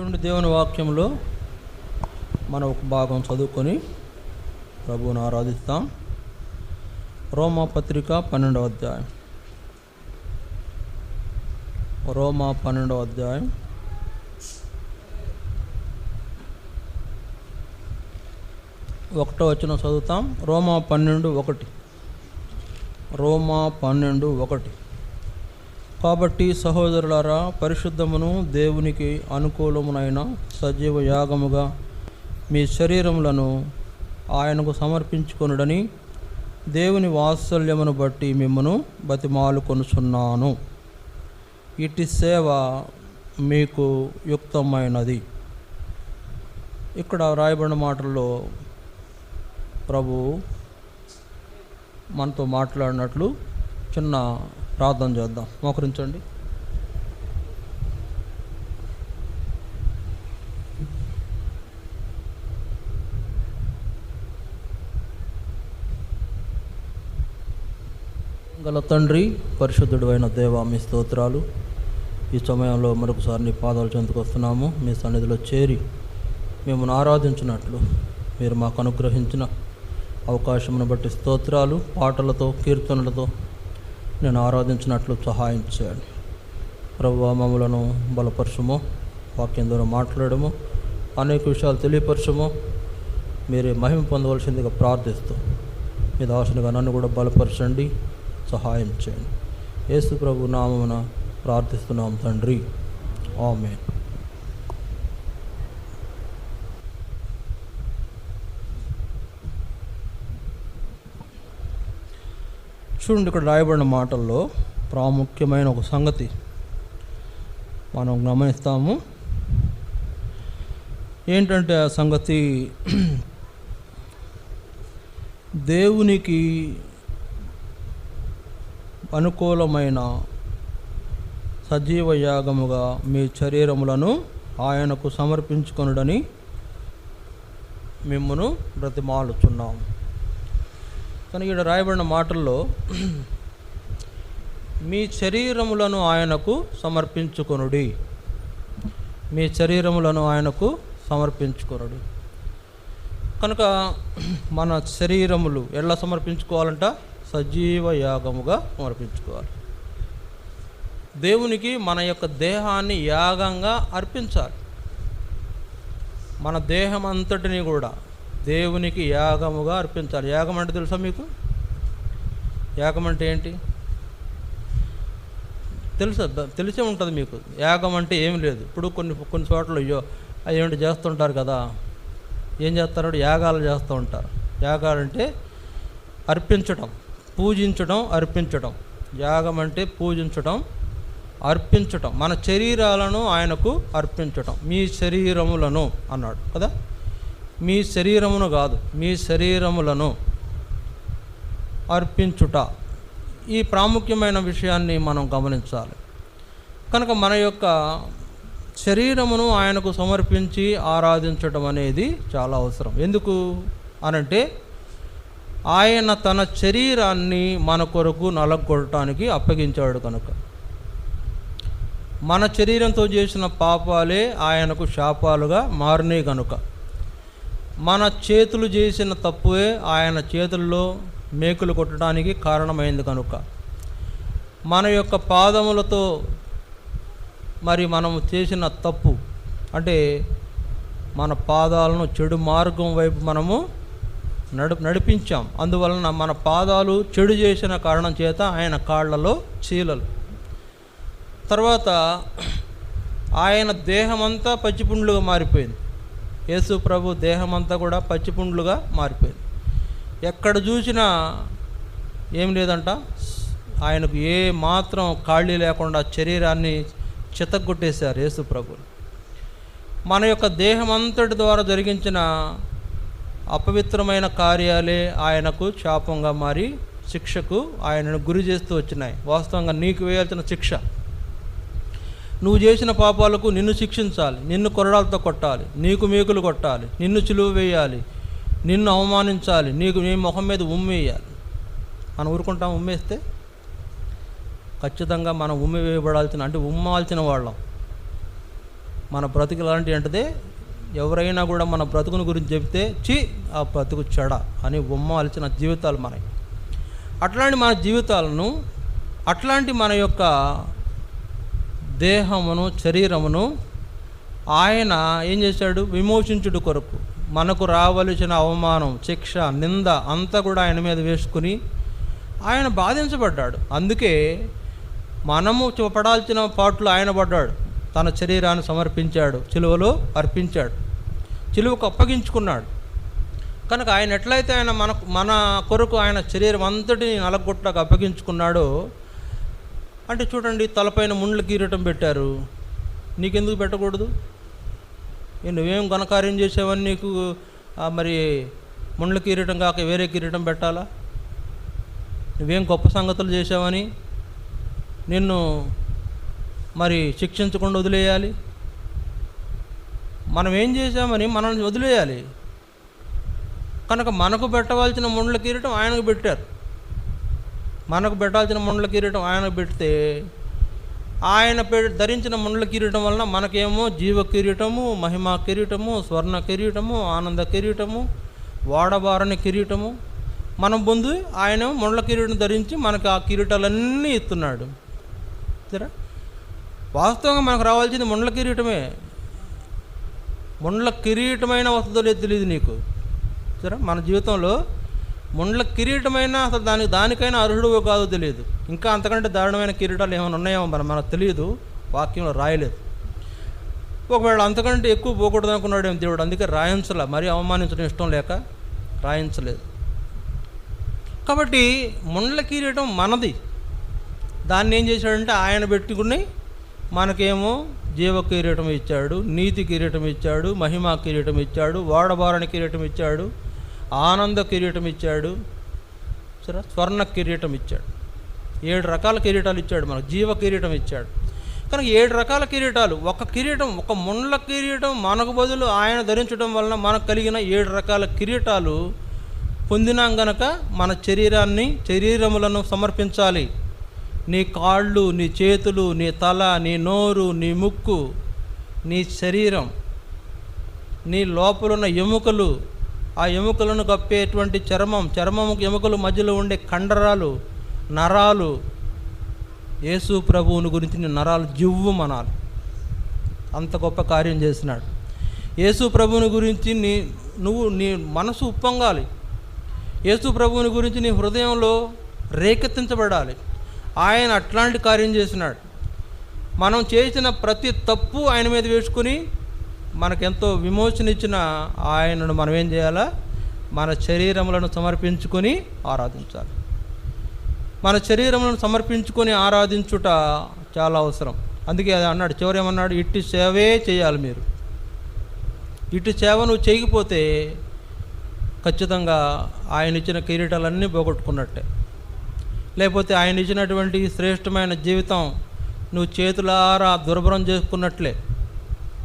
చూడండి దేవుని వాక్యంలో మనం ఒక భాగం చదువుకొని ప్రభువును ఆరాధిస్తాం. రోమా పత్రిక పన్నెండవ అధ్యాయం. రోమా పన్నెండవ అధ్యాయం. ఒకటో వచ్చిన చదువుతాం. రోమా పన్నెండు ఒకటి. రోమా పన్నెండు ఒకటి. కాబట్టి సహోదరులారా పరిశుద్ధమును దేవునికి అనుకూలమునైన సజీవ యాగముగా మీ శరీరములను ఆయనకు సమర్పించుకొనుడని దేవుని వాత్సల్యమును బట్టి మిమ్మను బతిమాలు కొనుచున్నాను ఇటు సేవ మీకు యుక్తమైనది. ఇక్కడ రాయబడిన మాటల్లో ప్రభు మనతో మాట్లాడినట్లు చిన్న ప్రార్థన చేద్దాం. మోకరించండి. గల తండ్రి పరిశుద్ధుడు అయిన దేవ మీ స్తోత్రాలు. ఈ సమయంలో మరొకసారి నీ పాదాలు చెందుకొస్తున్నాము మీ సన్నిధిలో చేరి మిమ్మల్ని ఆరాధించినట్లు మీరు మాకు అనుగ్రహించిన అవకాశమును బట్టి స్తోత్రాలు పాటలతో కీర్తనలతో నేను ఆరాధించినట్లు సహాయం చేయండి. ప్రభు మమ్మలను బలపరచము వాక్యం ద్వారా మాట్లాడము అనేక విషయాలు తెలియపరచము. మీరే మహిమ పొందవలసిందిగా ప్రార్థిస్తూ మీ దాసునిగా నన్ను కూడా బలపరచండి సహాయం చేయండి. యేసు ప్రభు నామమున ప్రార్థిస్తున్నాం తండ్రి. ఆమె చూడండి ఇక్కడ రాయబడిన మాటల్లో ప్రాముఖ్యమైన ఒక సంగతి మనం గమనిస్తాము. ఏంటంటే ఆ సంగతి? దేవునికి అనుకూలమైన సజీవ యాగముగా మీ శరీరములను ఆయనకు సమర్పించుకొనుడని మిమ్మను బ్రతిమాలుచున్నాము కానీ ఇక్కడ రాయబడిన మాటల్లో మీ శరీరములను ఆయనకు సమర్పించుకొనుడి. మీ శరీరములను ఆయనకు సమర్పించుకొనుడి. కనుక మన శరీరములు ఎలా సమర్పించుకోవాలంట? సజీవ యాగముగా సమర్పించుకోవాలి. దేవునికి మన యొక్క దేహాన్ని యాగంగా అర్పించాలి. మన దేహం అంతటిని కూడా దేవునికి యాగముగా అర్పించాలి. యాగం అంటే తెలుసా మీకు? యాగం అంటే ఏంటి? తెలుసా? తెలిసే ఉంటుంది మీకు. యాగం అంటే ఏం లేదు. ఇప్పుడు కొన్ని కొన్ని చోట్ల అయ్యో అదేంటి చేస్తుంటారు కదా? ఏం చేస్తారు? యాగాలు చేస్తూ ఉంటారు. యాగాలు అంటే అర్పించటం పూజించడం అర్పించటం. యాగం అంటే పూజించటం అర్పించటం. మన శరీరాలను ఆయనకు అర్పించటం. మీ శరీరములను అన్నాడు కదా? మీ శరీరమును కాదు మీ శరీరములను అర్పించుట. ఈ ప్రాముఖ్యమైన విషయాన్ని మనం గమనించాలి. కనుక మన యొక్క శరీరమును ఆయనకు సమర్పించి ఆరాధించడం అనేది చాలా అవసరం. ఎందుకు అనంటే ఆయన తన శరీరాన్ని మన కొరకు నలగొట్టడానికి అప్పగించాడు కనుక. మన శరీరంతో చేసిన పాపాలే ఆయనకు శాపాలుగా మారినాయి కనుక. మన చేతులు చేసిన తప్పువే ఆయన చేతుల్లో మేకులు కొట్టడానికి కారణమైంది కనుక. మన యొక్క పాదములతో మరి మనం చేసిన తప్పు అంటే మన పాదాలను చెడు మార్గం వైపు మనము నడు నడిపించాం. అందువలన మన పాదాలు చెడు చేసిన కారణం చేత ఆయన కాళ్ళలో చీలలు. తర్వాత ఆయన దేహమంతా పచ్చిపుండ్లుగా మారిపోయింది. యేసు ప్రభు దేహమంతా కూడా పచ్చిపుండ్లుగా మారిపోయింది. ఎక్కడ చూసినా ఏం లేదంట ఆయనకు ఏ మాత్రం ఖాళీ లేకుండా శరీరాన్ని చితగొట్టేశారు యేసు ప్రభు. మన యొక్క దేహం అంతటి ద్వారా జరిగించిన అపవిత్రమైన కార్యాలే ఆయనకు శాపంగా మారి శిక్షకు ఆయనను గురి చేస్తూ వచ్చినాయి. వాస్తవంగా నీకు వేయాల్సిన శిక్ష. నువ్వు చేసిన పాపాలకు నిన్ను శిక్షించాలి నిన్ను కొరడాలతో కొట్టాలి నీకు మేకులు కొట్టాలి నిన్ను చిలువ వేయాలి నిన్ను అవమానించాలి నీకు నీ ముఖం మీద ఉమ్మేయాలి మనం ఊరుకుంటాం ఉమ్మేస్తే ఖచ్చితంగా మనం ఉమ్మి వేయబడాల్సిన అంటే ఉమ్మాల్సిన వాళ్ళం. మన బ్రతుకు ఎలాంటి అంటే ఎవరైనా కూడా మన బ్రతుకుని గురించి చెప్తే చి ఆ బ్రతుకు చెడ అని ఉమ్మాల్సిన జీవితాలు మనవి. అట్లాంటి మన జీవితాలను అట్లాంటి మన యొక్క దేహమును శరీరమును ఆయన ఏం చేశాడు? విమోచించుడు కొరకు. మనకు రావలసిన అవమానం శిక్ష నింద అంతా కూడా ఆయన మీద వేసుకుని ఆయన బాధించబడ్డాడు. అందుకే మనము చూపడాల్సిన పడాల్సిన పాటలు ఆయన పడ్డాడు. తన శరీరాన్ని సమర్పించాడు. చిలువలో అర్పించాడు. చిలువకు అప్పగించుకున్నాడు. కనుక ఆయన ఎట్లయితే ఆయన మన మన కొరకు ఆయన శరీరం అంతటిని నలగొట్టకు అప్పగించుకున్నాడో అంటే చూడండి తలపైన ముండ్ల కిరీటం పెట్టారు. నీకెందుకు పెట్టకూడదు? నువ్వేం ఘనకార్యం చేసేవని నీకు మరి ముండ్ల కిరీటం కాక వేరే కిరీటం పెట్టాలా? నువ్వేం గొప్ప సంగతులు చేసావని నిన్ను మరి శిక్షించకుండా వదిలేయాలి? మనం ఏం చేశామని మనల్ని వదిలేయాలి. కనుక మనకు పెట్టవలసిన ముండ్ల కిరీటం ఆయనకు పెట్టారు. మనకు పెట్టాల్సిన ముండ్ల కిరీటం ఆయనకు పెడితే ఆయన పె ధరించిన ముండ్ల కిరీటం వలన మనకేమో జీవ కిరీటము మహిమా కిరీటము స్వర్ణ కిరీటము ఆనంద కిరీటము వాడబారని కిరీటము. మనం పొందు ఆయన ముండ్ల కిరీటం ధరించి మనకు ఆ కిరీటాలన్నీ ఇస్తున్నాడు. సరే? వాస్తవంగా మనకు రావాల్సింది ముండ్ల కిరీటమే. ముండ్ల కిరీటమైన వస్తుందో లేదో తెలియదు నీకు. సరే? మన జీవితంలో ముండ్ల కిరీటమైన అసలు దానికి దానికైనా అర్హుడు కాదో తెలియదు. ఇంకా అంతకంటే దారుణమైన కిరీటాలు ఏమైనా ఉన్నాయేమో మనం మనకు తెలియదు. వాక్యంలో రాయలేదు. ఒకవేళ అంతకంటే ఎక్కువ పోకూడదు అనుకున్నాడేమో దేవుడు అందుకే రాయించలే. మరీ అవమానించడం ఇష్టం లేక రాయించలేదు. కాబట్టి ముండ్ల కిరీటం మనది. దాన్ని ఏం చేశాడంటే ఆయన పెట్టుకుని మనకేమో జీవ కిరీటం ఇచ్చాడు నీతి కిరీటం ఇచ్చాడు మహిమా కిరీటం ఇచ్చాడు వాడబారని కిరీటం ఇచ్చాడు ఆనంద కిరీటం ఇచ్చాడు సరే స్వర్ణ కిరీటం ఇచ్చాడు ఏడు రకాల కిరీటాలు ఇచ్చాడు మనకు. జీవ కిరీటం ఇచ్చాడు కనుక ఏడు రకాల కిరీటాలు ఒక కిరీటం ఒక ముండ్ల కిరీటం మనకు బదులు ఆయన ధరించడం వలన మనకు కలిగిన ఏడు రకాల కిరీటాలు పొందినాం గనక మన శరీరాన్ని శరీరములను సమర్పించాలి. నీ కాళ్ళు నీ చేతులు నీ తల నీ నోరు నీ ముక్కు నీ శరీరం నీ లోపలున్న ఎముకలు ఆ ఎముకలను కప్పేటువంటి చర్మం చర్మము ఎముకలు మధ్యలో ఉండే కండరాలు నరాలు. యేసు ప్రభువుని గురించి నీ నరాలు జివ్వు మనాలి. అంత గొప్ప కార్యం చేసినాడు. యేసు ప్రభువుని గురించి నీ నువ్వు నీ మనసు ఉప్పొంగాలి. యేసు ప్రభువుని గురించి నీ హృదయంలో రేకెత్తించబడాలి. ఆయన అట్లాంటి కార్యం చేసినాడు. మనం చేసిన ప్రతి తప్పు ఆయన మీద వేసుకుని మనకెంతో విమోచన ఇచ్చిన ఆయనను మనం ఏం చేయాలా? మన శరీరములను సమర్పించుకొని ఆరాధించాలి. మన శరీరములను సమర్పించుకొని ఆరాధించుట చాలా అవసరం. అందుకే అది అన్నాడు చివరి ఏమన్నాడు ఇట్టి సేవే చేయాలి మీరు. ఇటు సేవ నువ్వు చేయకపోతే ఖచ్చితంగా ఆయన ఇచ్చిన కిరీటాలన్నీ పోగొట్టుకున్నట్టే. లేకపోతే ఆయన ఇచ్చినటువంటి శ్రేష్టమైన జీవితం నువ్వు చేతులారా దుర్భరం చేసుకున్నట్లే.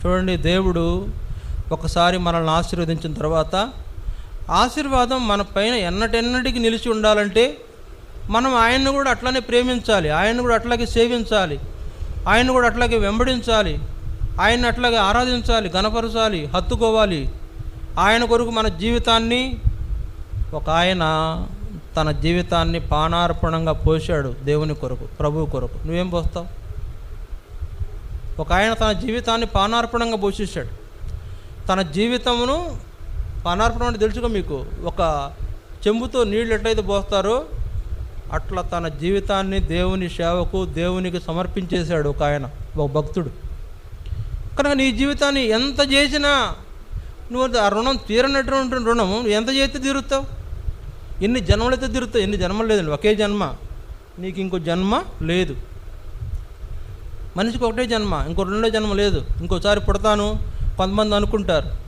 చూడండి దేవుడు ఒకసారి మనల్ని ఆశీర్వదించిన తర్వాత ఆశీర్వాదం మన పైన ఎన్నటెన్నటికి నిలిచి ఉండాలంటే మనం ఆయన్ని కూడా అట్లానే ప్రేమించాలి ఆయన్ని కూడా అట్లాగే సేవించాలి ఆయన్ని కూడా అట్లాగే వెంబడించాలి ఆయన్ని అట్లాగే ఆరాధించాలి గనపరచాలి హత్తుకోవాలి. ఆయన కొరకు మన జీవితాన్ని ఒక ఆయన తన జీవితాన్ని పానార్పణంగా పోశాడు దేవుని కొరకు ప్రభువు కొరకు. నువ్వేం పోస్తావు? ఒక ఆయన తన జీవితాన్ని పానార్పణంగా పోషించాడు. తన జీవితమును పానార్పణం అంటే తెలుసుకో మీకు ఒక చెంబుతో నీళ్ళు ఎట్లయితే పోస్తారో అట్లా తన జీవితాన్ని దేవుని సేవకు దేవునికి సమర్పించేశాడు ఒక ఆయన ఒక భక్తుడు. కనుక నీ జీవితాన్ని ఎంత చేసినా నువ్వు ఆ రుణం తీరనటువంటి రుణం నువ్వు ఎంత చేస్తే తీరుతావు? ఎన్ని జన్మలైతే తీరుతావు? ఎన్ని జన్మలు లేదండి. ఒకే జన్మ. నీకు ఇంకో జన్మ లేదు. మనిషికి ఒకటే జన్మ ఇంకో రెండో జన్మ లేదు. ఇంకోసారి పుడతాను కొంతమంది అనుకుంటారు.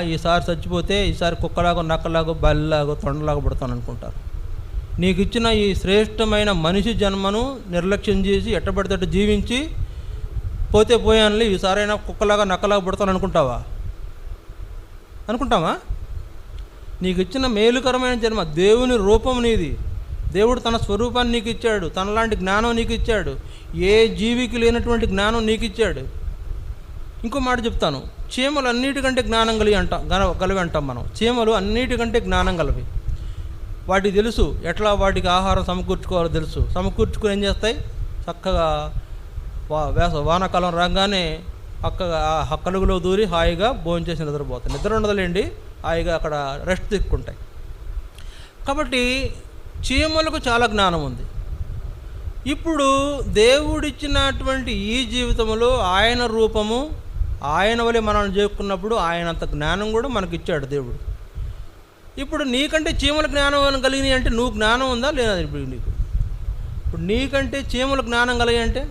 ఈసారి చచ్చిపోతే ఈసారి కుక్కలాగో నక్కలాగో బల్లిలాగో తొండలాగో పుడతాను అనుకుంటారు. నీకు ఇచ్చిన ఈ శ్రేష్టమైన మనిషి జన్మను నిర్లక్ష్యం చేసి ఎట్టబడితే జీవించి పోతే పోయానులే ఈసారైనా కుక్కలాగా నక్కలాగా పుడతాను అనుకుంటావా? అనుకుంటావా? నీకు ఇచ్చిన మేలుకరమైన జన్మ దేవుని రూపం నీది. దేవుడు తన స్వరూపాన్ని నీకు ఇచ్చాడు తనలాంటి జ్ఞానం నీకు ఇచ్చాడు ఏ జీవికి లేనటువంటి జ్ఞానం నీకు ఇచ్చాడు. ఇంకో మాట చెప్తాను చీమలు అన్నిటికంటే జ్ఞానం కలిగి అంటాం గల- గలవి అంటాం మనం. చీమలు అన్నిటికంటే జ్ఞానం గలవి వాటికి తెలుసు ఎట్లా వాటికి ఆహారం సమకూర్చుకోవాలో తెలుసు. సమకూర్చుకుని ఏం చేస్తాయి? చక్కగా వా వేస వానాకాలం రాగానే చక్కగా ఆ దూరి హాయిగా భోంచేసి నిద్రపోతాయి. నిద్ర ఉండదులేండి హాయిగా అక్కడ రెస్ట్ తీసుకుంటాయి. కాబట్టి చీమలకు చాలా జ్ఞానం ఉంది. ఇప్పుడు దేవుడిచ్చినటువంటి ఈ జీవితంలో ఆయన రూపము ఆయన వలె మనం చేసుకున్నప్పుడు ఆయన అంత జ్ఞానం కూడా మనకి ఇచ్చాడు దేవుడు. ఇప్పుడు నీకంటే చీమల జ్ఞానం కలిగినాయి అంటే నువ్వు జ్ఞానం ఉందా లేదా ఇప్పుడు నీకు? ఇప్పుడు నీకంటే చీమల జ్ఞానం కలిగి అంటే?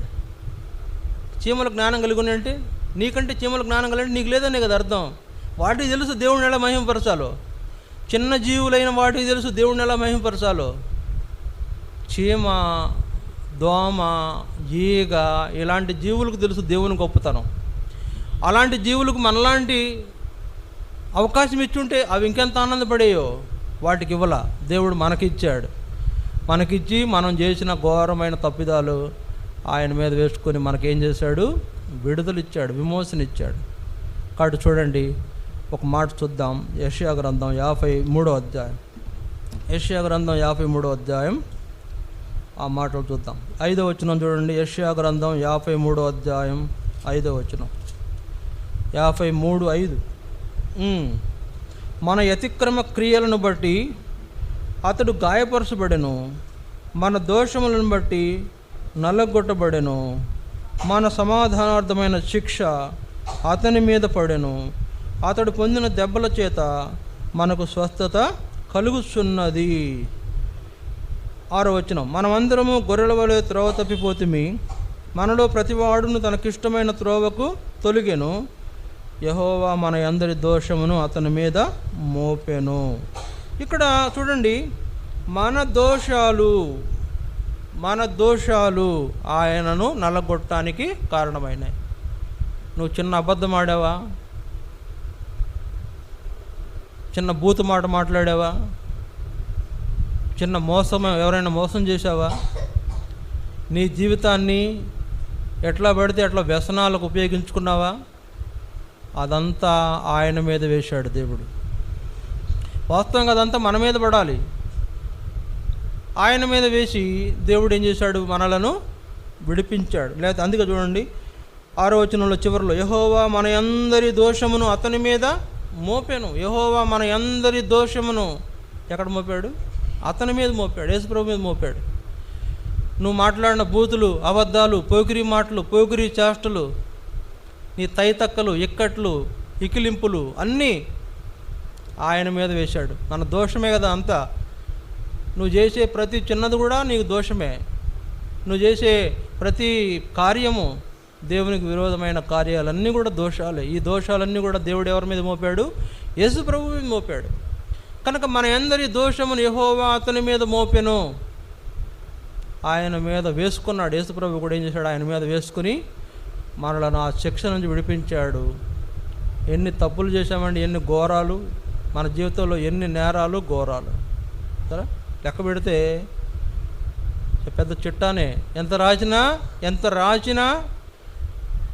చీమల జ్ఞానం కలిగి అంటే? నీకంటే చీమల జ్ఞానం కలిగి నీకు లేదనే కదా అర్థం. వాటికి తెలుసు దేవుడిని ఎలా మహిమపరచాలో. చిన్న జీవులైన వాటికి తెలుసు దేవుడిని ఎలా మహిమపరచాలో చీమ దోమ ఈగ ఇలాంటి జీవులకు తెలుసు దేవుని గొప్పతనం. అలాంటి జీవులకు మనలాంటి అవకాశం ఇచ్చుంటే అవి ఇంకెంత ఆనందపడేయో వాటికి ఇవ్వాల. దేవుడు మనకిచ్చాడు. మనకిచ్చి మనం చేసిన ఘోరమైన తప్పిదాలు ఆయన మీద వేసుకొని మనకేం చేశాడు? విడుదలిచ్చాడు విమోచన ఇచ్చాడు కాబట్టి చూడండి ఒక మాట చూద్దాం. యషియా గ్రంథం యాభై మూడో అధ్యాయం. యషియా గ్రంథం యాభై మూడో అధ్యాయం. ఆ మాటలు చూద్దాం. ఐదో వచనం చూడండి. యషియా గ్రంథం యాభై మూడో అధ్యాయం ఐదో వచనం. యాభై మూడు ఐదు. మన అతిక్రమ క్రియలను బట్టి అతడు గాయపరచబడెను. మన దోషములను బట్టి నల్లగొట్టబడెను. మన సమాధానార్థమైన శిక్ష అతని మీద పడెను. అతడు పొందిన దెబ్బల చేత మనకు స్వస్థత కలుగుతున్నది ఆరో వచనం. మనమందరము గొర్రెల వలె త్రోవ తప్పిపోతుమి. మనలో ప్రతివాడును తనకిష్టమైన త్రోవకు తొలిగెను. యహోవా మన అందరి దోషమును అతని మీద మోపెను. ఇక్కడ చూడండి మన దోషాలు మన దోషాలు ఆయనను నల్లగొట్టడానికి కారణమైనాయి. నువ్వు చిన్న అబద్ధం ఆడావా? చిన్న బూతు మాట మాట్లాడావా? చిన్న మోసం ఎవరైనా మోసం చేశావా? నీ జీవితాన్ని ఎట్లా పడితే అట్లా వ్యసనాలకు ఉపయోగించుకున్నావా? అదంతా ఆయన మీద వేశాడు దేవుడు. వాస్తవంగా అదంతా మన మీద పడాలి. ఆయన మీద వేసి దేవుడు ఏం చేశాడు? మనలను విడిపించాడు. లేకపోతే అందుకే చూడండి ఆరో వచనంలో చివరిలో యహోవా మన అందరి దోషమును అతని మీద మోపాను. యహోవా మన అందరి దోషమును ఎక్కడ మోపాడు? అతని మీద మోపాడు యేసుప్రభు మీద మోపాడు. నువ్వు మాట్లాడిన బూతులు అబద్ధాలు పోకిరి మాటలు పోకిరి చేష్టలు నీ తైతక్కలు ఇక్కట్లు ఇకిలింపులు అన్నీ ఆయన మీద వేశాడు. మన దోషమే కదా అంతా. నువ్వు చేసే ప్రతి చిన్నది కూడా నీకు దోషమే. నువ్వు చేసే ప్రతి కార్యము దేవునికి విరోధమైన కార్యాలన్నీ కూడా దోషాలే. ఈ దోషాలన్నీ కూడా దేవుడు ఎవరి మీద మోపాడు? యేసు ప్రభు మీద మోపాడు. కనుక మన అందరి దోషమును యహోవా అతని మీద మోపెను? ఆయన మీద వేసుకున్నాడు. యేసుప్రభు కూడా ఏం చేశాడు? ఆయన మీద వేసుకుని మనలను ఆ శిక్ష నుంచి విడిపించాడు. ఎన్ని తప్పులు చేశామండి? ఎన్ని ఘోరాలు? మన జీవితంలో ఎన్ని నేరాలు? ఘోరాలు. సరే? లెక్క పెడితే పెద్ద చిట్టానే. ఎంత రాసినా ఎంత రాసినా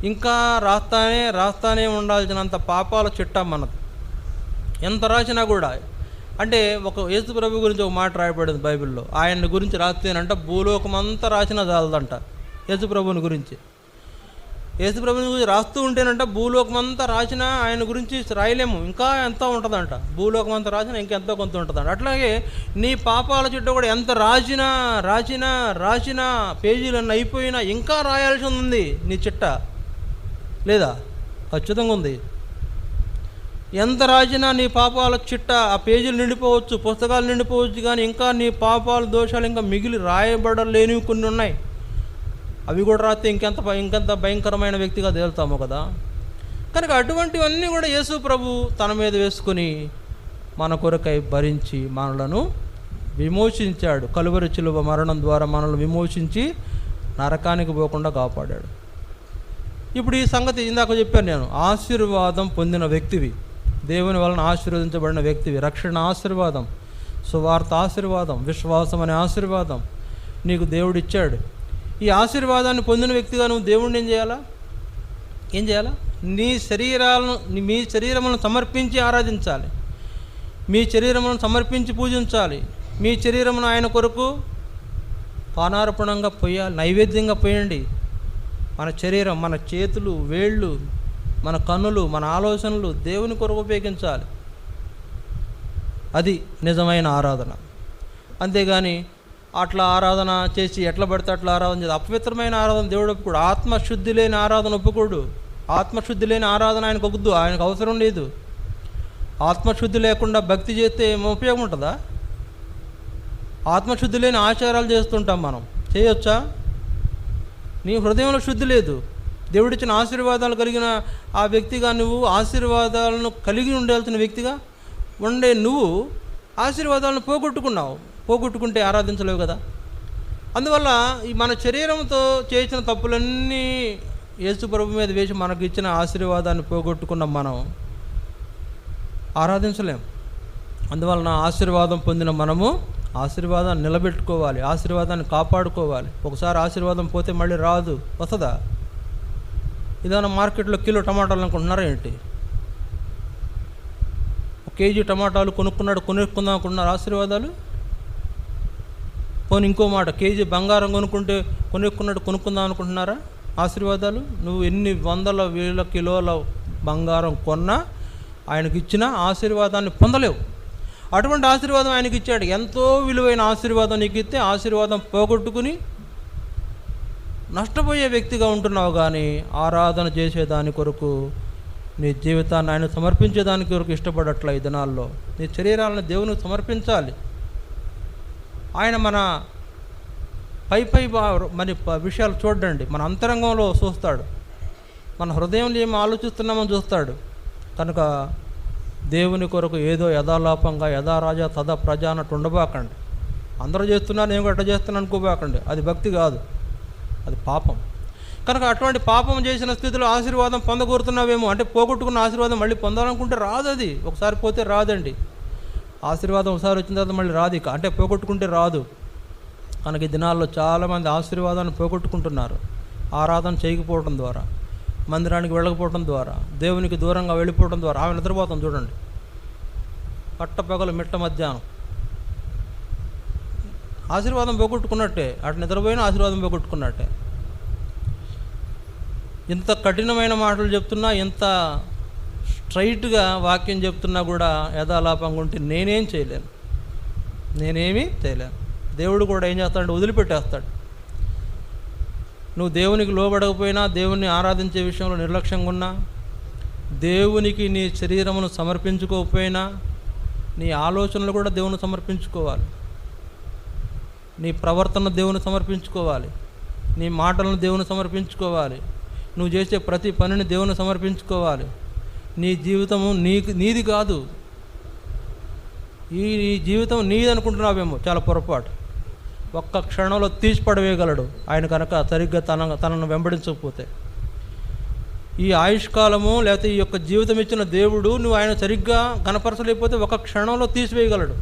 ఇంకా రాస్తానే రాస్తానే ఉండాల్సినంత పాపాల చిట్ట మనది. ఎంత రాసినా కూడా అంటే ఒక యేసు ప్రభు గురించి ఒక మాట రాయబడింది బైబిల్లో. ఆయన గురించి రాస్తేనంట భూలోకం అంతా రాసినా చాలదంట యేసు ప్రభుని గురించి. యేసు ప్రభుని గురించి రాస్తూ ఉంటేనంట భూలోకమంతా రాసినా ఆయన గురించి రాయలేము. ఇంకా ఎంత ఉంటుందంట. భూలోకమంతా రాసినా ఇంకెంతో కొంత ఉంటుందంట. అట్లాగే నీ పాపాల చుట్టూ కూడా ఎంత రాసినా రాసినా రాసినా పేజీలన్నీ అయిపోయినా ఇంకా రాయాల్సి ఉంది నీ చిట్ట. లేదా? ఖచ్చితంగా ఉంది. ఎంత రాసినా నీ పాపాల చిట్ట ఆ పేజీలు నిండిపోవచ్చు పుస్తకాలు నిండిపోవచ్చు కానీ ఇంకా నీ పాపాల దోషాలు ఇంకా మిగిలి రాయబడలేనివి కొన్ని ఉన్నాయి. అవి కూడా రాస్తే ఇంకెంత ఇంకెంత భయంకరమైన వ్యక్తిగా తేలుతాము కదా? కనుక అటువంటివన్నీ కూడా యేసు ప్రభు తన మీద వేసుకొని మన కొరకై భరించి మనలను విమోచించాడు. కలువరి చిలువ మరణం ద్వారా మనల్ని విమోచించి నరకానికి పోకుండా కాపాడాడు. ఇప్పుడు ఈ సంగతి ఇందాక చెప్పాను నేను. ఆశీర్వాదం పొందిన వ్యక్తివి. దేవుని వలన ఆశీర్వదించబడిన వ్యక్తివి. రక్షణ ఆశీర్వాదం సువార్త ఆశీర్వాదం విశ్వాసం అనే ఆశీర్వాదం నీకు దేవుడు ఇచ్చాడు. ఈ ఆశీర్వాదాన్ని పొందిన వ్యక్తిగా నువ్వు దేవుడిని ఏం చేయాలా? ఏం చేయాలా? నీ శరీరాలను మీ శరీరములను సమర్పించి ఆరాధించాలి. మీ శరీరములను సమర్పించి పూజించాలి. మీ శరీరమును ఆయన కొరకు పానార్పణంగా పోయాలి నైవేద్యంగా పోయండి మన శరీరం మన చేతులు వేళ్ళు మన కన్నులు మన ఆలోచనలు దేవుని కొరకు ఉపయోగించాలి. అది నిజమైన ఆరాధన. అంతేగాని అట్లా ఆరాధన చేసి ఎట్లా పడితే అట్లా ఆరాధన చేసి అపవిత్రమైన ఆరాధన దేవుడు ఒప్పుకోడు. ఆత్మశుద్ధి లేని ఆరాధన ఒప్పుకోడు. ఆత్మశుద్ధి లేని ఆరాధన ఆయనకు వద్దు ఆయనకు అవసరం లేదు. ఆత్మశుద్ధి లేకుండా భక్తి చేస్తే ఏమో ఉపయోగం ఉంటుందా? ఆత్మశుద్ధి లేని ఆచారాలు చేస్తుంటాం మనం. చేయొచ్చా? నీ హృదయంలో శుద్ధి లేదు. దేవుడిచ్చిన ఆశీర్వాదాలు కలిగిన ఆ వ్యక్తిగా నువ్వు ఆశీర్వాదాలను కలిగి ఉండాల్సిన వ్యక్తిగా ఉండే నువ్వు ఆశీర్వాదాలను పోగొట్టుకున్నావు. పోగొట్టుకుంటే ఆరాధించలేవు కదా. అందువల్ల ఈ మన శరీరంతో చేసిన తప్పులన్నీ యేసు ప్రభు మీద వేసి మనకు ఇచ్చిన ఆశీర్వాదాన్ని పోగొట్టుకున్నాం మనం ఆరాధించలేం. అందువలన ఆశీర్వాదం పొందిన మనము ఆశీర్వాదాన్ని నిలబెట్టుకోవాలి ఆశీర్వాదాన్ని కాపాడుకోవాలి. ఒకసారి ఆశీర్వాదం పోతే మళ్ళీ రాదు. వస్తుందా? ఏదైనా మార్కెట్లో కిలో టమాటాలు అనుకుంటున్నారా ఏంటి? ఒక కేజీ టమాటాలు కొనుక్కున్నాడు కొనుక్కుందాం అనుకుంటున్నారు ఆశీర్వాదాలు? పోనీ ఇంకో మాట కేజీ బంగారం కొనుక్కుంటే కొనుక్కున్నాడు కొనుక్కుందాం అనుకుంటున్నారా ఆశీర్వాదాలు? నువ్వు ఎన్ని వందల వేల కిలోల బంగారం కొన్నా ఆయనకి ఇచ్చిన ఆశీర్వాదాన్ని పొందలేవు. అటువంటి ఆశీర్వాదం ఆయనకి ఇచ్చాడు. ఎంతో విలువైన ఆశీర్వాదం నీకు ఇస్తే ఆశీర్వాదం పోగొట్టుకుని నష్టపోయే వ్యక్తిగా ఉంటున్నావు కానీ ఆరాధన చేసేదాని కొరకు నీ జీవితాన్ని ఆయన సమర్పించేదాని కొరకు ఇష్టపడట్ల ఈ దినాల్లో. నీ శరీరాలను దేవునికి సమర్పించాలి. ఆయన మన పై పై బా- మన ప- విషయాలు చూడండి. మన అంతరంగంలో చూస్తాడు. మన హృదయంలో ఏమి ఆలోచిస్తున్నామని చూస్తాడు. కనుక దేవుని కొరకు ఏదో యథాలాపంగా యథారాజా తదా ప్రజ అన్నట్టు ఉండబాకండి. అందరూ చేస్తున్నారు నేను కూడా అట్లా చేస్తున్నాను అనుకోబాకండి. అది భక్తి కాదు. అది పాపం. కనుక అటువంటి పాపం చేసిన స్థితిలో ఆశీర్వాదం పొందగోరుతున్నావేమో అంటే పోగొట్టుకున్న ఆశీర్వాదం మళ్ళీ పొందాలనుకుంటే రాదు అది ఒకసారి పోతే రాదండి. ఆశీర్వాదం ఒకసారి వచ్చిన తర్వాత మళ్ళీ రాదు ఇక. అంటే పోగొట్టుకుంటే రాదు. కనుక ఈ దినాల్లో చాలామంది ఆశీర్వాదాన్ని పోగొట్టుకుంటున్నారు. ఆరాధన చేయకపోవడం ద్వారా. మందిరానికి వెళ్ళకపోవడం ద్వారా దేవునికి దూరంగా వెళ్ళిపోవడం ద్వారా ఆమె నిద్రపోతాం చూడండి. పట్టపగలు మిట్ట మధ్యాహ్నం. ఆశీర్వాదం పోగొట్టుకున్నట్టే అటు నిద్రపోయిన ఆశీర్వాదం పోగొట్టుకున్నట్టే. ఇంత కఠినమైన మాటలు చెప్తున్నా ఇంత స్ట్రైట్గా వాక్యం చెప్తున్నా కూడా యథాలాపంగా ఉంటే నేనేం చేయలేను. నేనేమీ చేయలేను. దేవుడు కూడా ఏం చేస్తాడంటే వదిలిపెట్టేస్తాడు. నువ్వు దేవునికి లోబడకపోయినా దేవుణ్ణి ఆరాధించే విషయంలో నిర్లక్ష్యంగా ఉన్నా దేవునికి నీ శరీరమును సమర్పించుకోకపోయినా నీ ఆలోచనలు కూడా దేవుని సమర్పించుకోవాలి. నీ ప్రవర్తన దేవుని సమర్పించుకోవాలి. నీ మాటలను దేవుని సమర్పించుకోవాలి. నువ్వు చేసే ప్రతి పనిని దేవుని సమర్పించుకోవాలి. నీ జీవితము నీకు నీది కాదు. ఈ నీ జీవితం నీది అనుకుంటున్నావేమో చాలా పొరపాటు. ఒక్క క్షణంలో తీసిపడవేయగలడు ఆయన కనుక సరిగ్గా తన తనను వెంబడించకపోతే. ఈ ఆయుష్కాలము లేకపోతే ఈ యొక్క జీవితం ఇచ్చిన దేవుడు నువ్వు ఆయన సరిగ్గా కనపరచలేకపోతే ఒక క్షణంలో తీసివేయగలడు.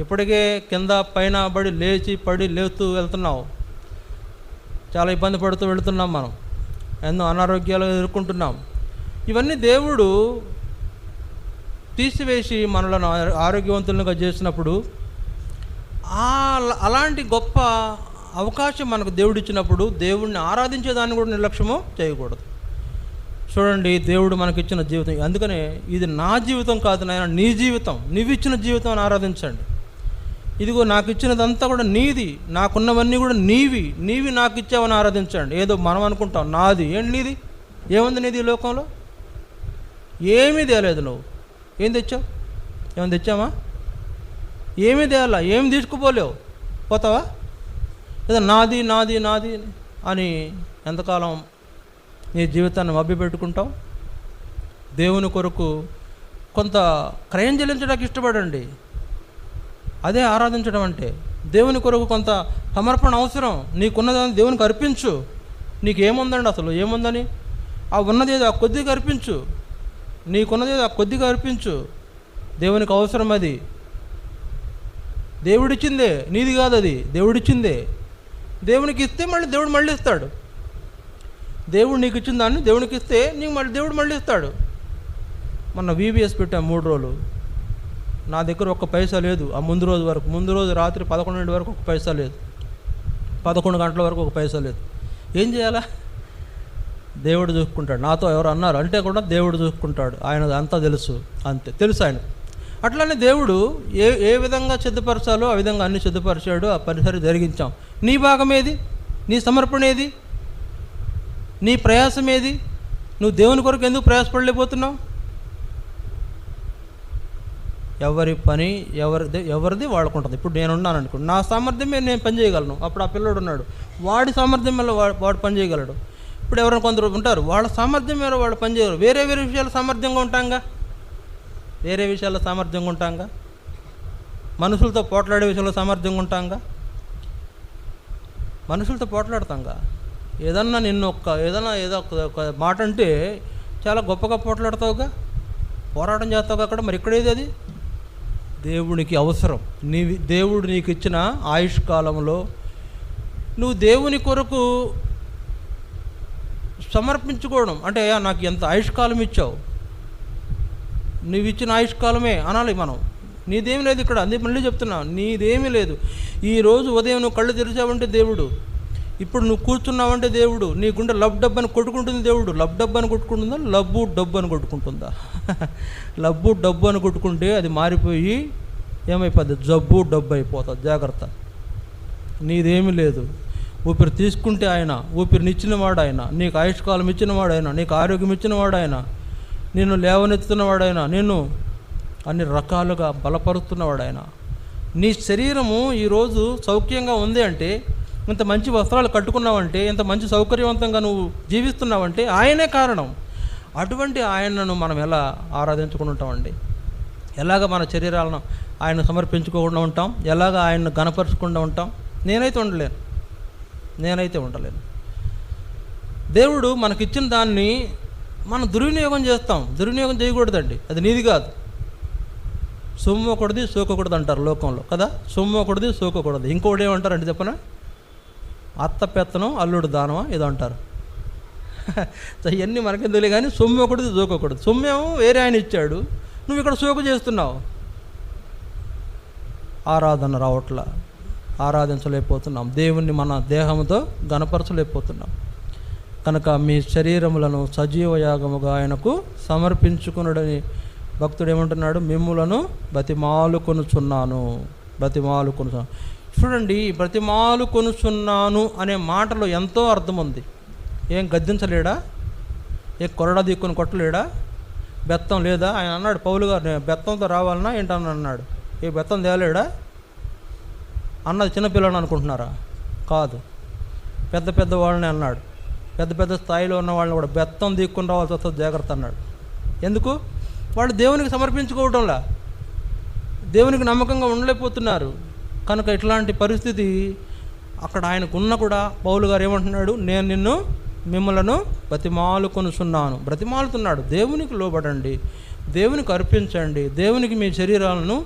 ఇప్పటికే కింద పైన పడి లేచి పడి లేస్తూ వెళ్తున్నావు. చాలా ఇబ్బంది పడుతూ వెళుతున్నాం మనం. ఎన్నో అనారోగ్యాలు ఎదుర్కొంటున్నాం. ఇవన్నీ దేవుడు తీసివేసి మనలను ఆరోగ్యవంతులుగా చేసినప్పుడు అలాంటి గొప్ప అవకాశం మనకు దేవుడు ఇచ్చినప్పుడు దేవుడిని ఆరాధించేదాన్ని కూడా నిర్లక్ష్యము చేయకూడదు. చూడండి దేవుడు మనకిచ్చిన జీవితం. అందుకనే ఇది నా జీవితం కాదు నాయన నీ జీవితం. నీవు ఇచ్చిన జీవితం ఆరాధించండి. ఇదిగో నాకు ఇచ్చినదంతా కూడా నీది. నాకున్నవన్నీ కూడా నీవి. నీవి నాకు ఇచ్చావని ఆరాధించండి. ఏదో మనం అనుకుంటాం నాది. ఏంటి నీది? ఏముంది నీది ఈ లోకంలో? ఏమీ తేలేదు నువ్వు. ఏం తెచ్చావు? ఏమైనా తెచ్చామా ఏమీ తేయాలా ఏమి తీసుకుపోలేవు? పోతావా? ఏదో నాది నాది నాది అని ఎంతకాలం నీ జీవితాన్ని మభ్యపెట్టుకుంటావు? దేవుని కొరకు కొంత క్రయం చెల్లించడానికి ఇష్టపడండి. అదే ఆరాధించడం అంటే. దేవుని కొరకు కొంత సమర్పణ అవసరం. నీకున్నదాన్ని దేవునికి అర్పించు. నీకు ఏముందండి అసలు? ఏముందని? ఆ ఉన్నది ఏదో ఆ కొద్దిగా అర్పించు. నీకున్నది ఏదో ఆ కొద్దిగా అర్పించు. దేవునికి అవసరం అది. దేవుడిచ్చిందే నీది కాదు అది దేవుడిచ్చిందే. దేవునికి ఇస్తే మళ్ళీ దేవుడు మళ్ళీ ఇస్తాడు దేవుడు నీకు ఇచ్చిన దాన్ని దేవునికి ఇస్తే నీకు మళ్ళీ దేవుడు మళ్ళీ ఇస్తాడు మొన్న వీబీఎస్ పెట్టాం మూడు రోజులు. నా దగ్గర ఒక్క పైసా లేదు ఆ ముందు రోజు వరకు. ముందు రోజు రాత్రి పదకొండు వరకు ఒక పైసా లేదు. పదకొండు గంటల వరకు ఒక పైసా లేదు. ఏం చేయాలా? దేవుడు చూసుకుంటాడు. నాతో ఎవరు అన్నారు అంటే కూడా దేవుడు చూసుకుంటాడు. ఆయన అంతా తెలుసు. అంతే. తెలుసు ఆయన. అట్లానే దేవుడు ఏ ఏ విధంగా సిద్ధపరచాలో ఆ విధంగా అన్ని సిద్ధపరిచాడు ఆ పరిసరి జరిగించాం. నీ భాగం ఏది? నీ సమర్పణ ఏది? నీ ప్రయాసం ఏది? నువ్వు దేవుని కొరకు ఎందుకు ప్రయాసపడలేకపోతున్నావు? ఎవరి పని ఎవరిది ఎవరిది వాడుకుంటుంది ఇప్పుడు నేను ఉన్నాను అనుకో నా సామర్థ్యమే నేను పని చేయగలను. అప్పుడు ఆ పిల్లడు ఉన్నాడు. వాడి సామర్థ్యం వల్ల వాడు వాడు పని చేయగలడు. ఇప్పుడు ఎవరైనా కొందరు ఉంటారు వాళ్ళ సామర్థ్యం మీద వాళ్ళు పని చేయగలరు వేరే వేరే విషయాలు సామర్థ్యంగా ఉంటాంగా? వేరే విషయాల్లో సామర్థ్యంగా ఉంటాంగా? మనుషులతో పోట్లాడే విషయంలో సామర్థ్యంగా ఉంటాంగా? మనుషులతో పోట్లాడతాంగా? ఏదన్నా నిన్ను ఒక్క ఏదన్నా ఏదో ఒక మాట అంటే చాలా గొప్పగా పోట్లాడతావుగా? పోరాటం చేస్తావుగా అక్కడ? మరి ఇక్కడేది అది? దేవునికి అవసరం. నీ దేవుడు నీకు ఇచ్చిన ఆయుష్ కాలంలో నువ్వు దేవుని కొరకు సమర్పించుకోవడం. అంటే నాకు ఎంత ఆయుష్కాలం ఇచ్చావు? నువ్వు ఇచ్చిన ఆయుష్కాలమే అనాలి మనం. నీదేమి లేదు ఇక్కడ అందే మళ్ళీ చెప్తున్నా నీదేమీ లేదు. ఈరోజు ఉదయం నువ్వు కళ్ళు తెరిచావంటే దేవుడు. ఇప్పుడు నువ్వు కూర్చున్నావంటే దేవుడు. నీ గుండె లబ్ డబ్ అని కొట్టుకుంటుంది దేవుడు. లబ్ డబ్ అని కొట్టుకుంటుందా? లబ్బు డబ్బు అని కొట్టుకుంటుందా? లబ్బు డబ్బు అని కొట్టుకుంటే అది మారిపోయి ఏమైపోద్ది? జబ్బు డబ్బు అయిపోతుంది. జాగ్రత్త. నీదేమీ లేదు. ఊపిరి తీసుకుంటే ఆయన ఊపిరినిచ్చినవాడు ఆయన నీకు ఆయుష్కాలం ఇచ్చినవాడు ఆయన నీకు ఆరోగ్యం ఇచ్చినవాడు ఆయన. నిన్ను లేవనెత్తుతున్నవాడు ఆయన నిన్ను అన్ని రకాలుగా బలపరుస్తున్నవాడు ఆయన నీ శరీరము ఈరోజు సౌఖ్యంగా ఉంది అంటే ఇంత మంచి వస్త్రాలు కట్టుకున్నావంటే ఇంత మంచి సౌకర్యవంతంగా నువ్వు జీవిస్తున్నావంటే ఆయనే కారణం. అటువంటి ఆయనను మనం ఎలా ఆరాధించుకుని ఉంటామండి? ఎలాగ మన శరీరాలను ఆయన సమర్పించుకోకుండా ఉంటాం? ఎలాగ ఆయన్ను గనపరచకుండా ఉంటాం? నేనైతే ఉండలేను. నేనైతే ఉండలేను. దేవుడు మనకిచ్చిన దాన్ని మనం దుర్వినియోగం చేస్తాం. దుర్వినియోగం చేయకూడదండి. అది నీది కాదు. సొమ్ము ఒకటిది సోకకూడదు అంటారు లోకంలో కదా? సొమ్ము ఒకటిది సోకకూడదు ఇంకోటి ఏమంటారండి చెప్పనా? అత్త పెత్తనం అల్లుడు దానమా? ఏదో అంటారు. ఇవన్నీ మనకి తెలియదు కానీ సొమ్ము ఒకటిది సోకకూడదు సొమ్మేమో వేరే ఆయన ఇచ్చాడు. నువ్వు ఇక్కడ సోకు చేస్తున్నావు. ఆరాధన రావట్లా. ఆరాధించలేకపోతున్నాం. దేవుణ్ణి మన దేహంతో గణపరచలేకపోతున్నాం. కనుక మీ శరీరములను సజీవ యాగముగా ఆయనకు సమర్పించుకునుడని భక్తుడు ఏమంటున్నాడు? మిమ్ములను బతిమాలు కొనుచున్నాను బతిమాలు కొను చూడండి ఈ బ్రతిమాలు కొనుచున్నాను అనే మాటలో ఎంతో అర్థం ఉంది ఏం గద్దించలేడా? ఏ కొరడా దిక్కుని కొట్టలేడా? బెత్తం లేదా? ఆయన అన్నాడు పౌలు గారు "నేను బెత్తంతో రావాలన్నా ఏంటని అన్నాడు. ఏ బెత్తం తేలేడా? అన్నది చిన్నపిల్లని అనుకుంటున్నారా? కాదు. పెద్ద పెద్ద వాళ్ళని అన్నాడు. పెద్ద పెద్ద స్థాయిలో ఉన్న వాళ్ళని కూడా బెత్తం దిక్కుని రావాల్సి వస్తుంది జాగ్రత్త అన్నాడు. ఎందుకు? వాళ్ళు దేవునికి సమర్పించుకోవడంలా దేవునికి నమ్మకంగా ఉండలేకపోతున్నారు. కనుక ఇట్లాంటి పరిస్థితి అక్కడ ఆయనకు ఉన్న కూడా పౌలు గారు ఏమంటున్నాడు? నేను నిన్ను మిమ్మలను బ్రతిమాలుకొనుచున్నాను. బ్రతిమాలుతున్నాడు. దేవునికి లోబడండి. దేవునికి అర్పించండి. దేవునికి మీ శరీరాలను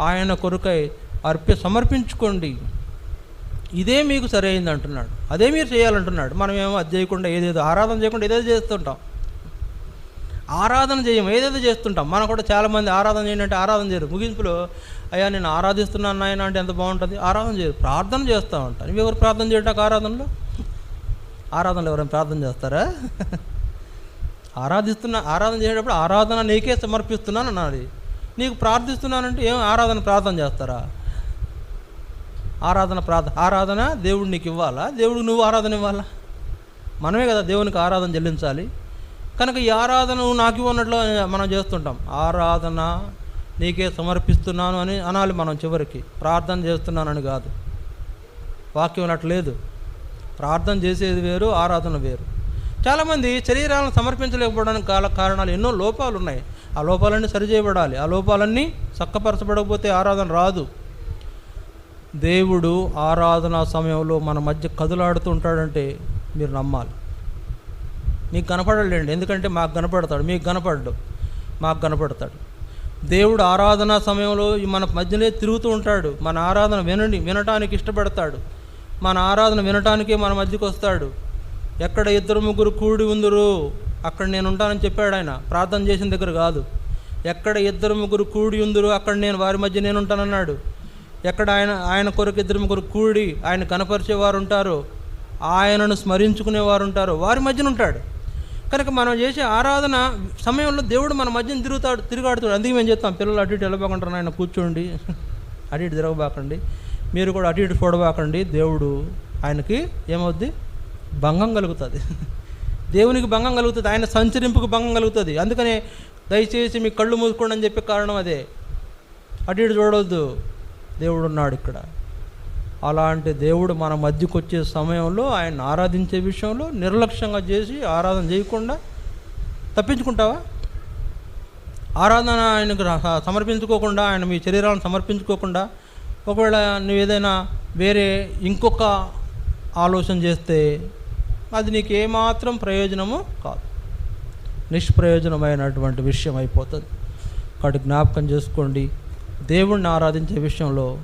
ఆయన కొరకై అర్పి సమర్పించుకోండి. ఇదే మీకు సరైంది అంటున్నాడు అదే మీరు చేయాలంటున్నాడు. మనం ఏమో అది చేయకుండా ఏదేదో ఆరాధన చేయకుండా ఏదేదో చేస్తుంటాం. ఆరాధన చేయం ఏదేదో చేస్తుంటాం. మనం కూడా చాలామంది ఆరాధన చేయండి ఆరాధన చేయరు. ముగింపులో అయ్యా నేను ఆరాధిస్తున్నాను నాయన అంటే ఎంత బాగుంటుంది? ఆరాధన చేయరు. ప్రార్థన చేస్తూ ఉంటాను ఎవరు ప్రార్థన చేయటానికి ఆరాధనలో? ఆరాధనలో ఎవరైనా ప్రార్థన చేస్తారా? ఆరాధిస్తున్నా ఆరాధన చేసేటప్పుడు ఆరాధన నీకే సమర్పిస్తున్నాను అన్నది నీకు ప్రార్థిస్తున్నానంటే ఏం ఆరాధన ప్రార్థన చేస్తారా? ఆరాధన ప్రార్థ ఆరాధన దేవుడు నీకు ఇవ్వాలా? దేవుడు నువ్వు ఆరాధన ఇవ్వాలా? మనమే కదా దేవునికి ఆరాధన చెల్లించాలి. కనుక ఈ ఆరాధన నువ్వు నాకు ఇవ్వనట్లు మనం చేస్తుంటాం. ఆరాధన నీకే సమర్పిస్తున్నాను అని అనాలి మనం చివరికి. ప్రార్థన చేస్తున్నానని కాదు. వాక్యం అట్లా లేదు. ప్రార్థన చేసేది వేరు ఆరాధన వేరు. చాలామంది శరీరాలను సమర్పించలేకపోవడానికి కాల కారణాలు ఎన్నో లోపాలు ఉన్నాయి ఆ లోపాలన్నీ సరిచేయబడాలి. ఆ లోపాలన్నీ చక్కపరచబడకపోతే ఆరాధన రాదు. దేవుడు ఆరాధన సమయంలో మన మధ్య కదులాడుతూ ఉంటాడంటే మీరు నమ్మాలి. మీకు కనపడలేండి. ఎందుకంటే మాకు కనపడతాడు. మీకు కనపడడు. మాకు కనపడతాడు. దేవుడు ఆరాధన సమయంలో మన మధ్యనే తిరుగుతూ ఉంటాడు. మన ఆరాధన వినండి వినటానికి ఇష్టపడతాడు. మన ఆరాధన వినటానికే మన మధ్యకి వస్తాడు. ఎక్కడ ఇద్దరు ముగ్గురు కూడి ఉందరు అక్కడ నేను ఉంటానని చెప్పాడు ఆయన. ప్రార్థన చేసిన దగ్గర కాదు. ఎక్కడ ఇద్దరు ముగ్గురు కూడి ఉందరు అక్కడ నేను వారి మధ్య నేను ఉంటానన్నాడు. ఎక్కడ ఆయన ఆయన కొరకు ఇద్దరు ముగ్గురు కూడి ఆయన కనపరిచేవారు ఉంటారు ఆయనను స్మరించుకునేవారు ఉంటారు వారి మధ్యన ఉంటాడు కనుక మనం చేసే ఆరాధన సమయంలో దేవుడు మన మధ్యన తిరుగుతాడు తిరుగాడుతాడు అందుకే మేము చెప్తాం పిల్లలు అటు ఇటు వెళ్ళబాకుంటారు ఆయన కూర్చోండి. అటు ఇటు తిరగబాకండి. మీరు కూడా అటు ఇటు చూడబాకండి. దేవుడు ఆయనకి ఏమవుద్ది? భంగం కలుగుతుంది. దేవునికి భంగం కలుగుతుంది ఆయన సంచరింపుకు భంగం కలుగుతుంది. అందుకనే దయచేసి మీ కళ్ళు మూసుకోండి అని చెప్పే కారణం అదే. అటు ఇటు చూడవద్దు దేవుడు ఉన్నాడు ఇక్కడ. అలాంటి దేవుడు మన మధ్యకు వచ్చే సమయంలో ఆయన ఆరాధించే విషయంలో నిర్లక్ష్యంగా చేసి ఆరాధన చేయకుండా తప్పించుకుంటావా? ఆరాధన ఆయనకు సమర్పించుకోకుండా ఆయన మీ శరీరాలను సమర్పించుకోకుండా ఒకవేళ నువ్వు ఏదైనా వేరే ఇంకొక ఆలోచన చేస్తే అది నీకు ఏమాత్రం ప్రయోజనము కాదు. నిష్ప్రయోజనమైనటువంటి విషయం అయిపోతుంది. కాబట్టి జ్ఞాపకం చేసుకోండి. దేవుణ్ణి ఆరాధించే విషయంలో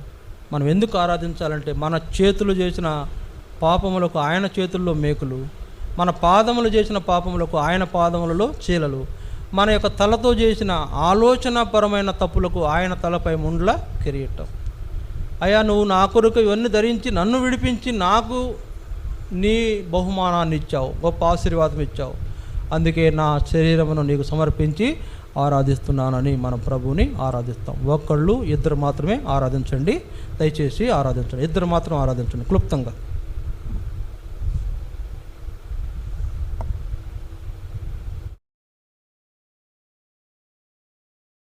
మనం ఎందుకు ఆరాధించాలంటే మన చేతులు చేసిన పాపములకు ఆయన చేతుల్లో మేకులు మన పాదములు చేసిన పాపములకు ఆయన పాదములలో చీలలు మన యొక్క తలతో చేసిన ఆలోచనాపరమైన తప్పులకు ఆయన తలపై ముండ్ల కిరీటం. అయ్యా నువ్వు నా కొరకు ఇవన్నీ ధరించి నన్ను విడిపించి నాకు నీ బహుమానాన్ని ఇచ్చావు గొప్ప ఆశీర్వాదం ఇచ్చావు. అందుకే నా శరీరమును నీకు సమర్పించి ఆరాధిస్తున్నానని మన ప్రభువుని ఆరాధిస్తాం. ఒక్కళ్ళు ఇద్దరు మాత్రమే ఆరాధించండి. దయచేసి ఆరాధించండి. ఇద్దరు మాత్రం ఆరాధించండి. క్లుప్తంగా.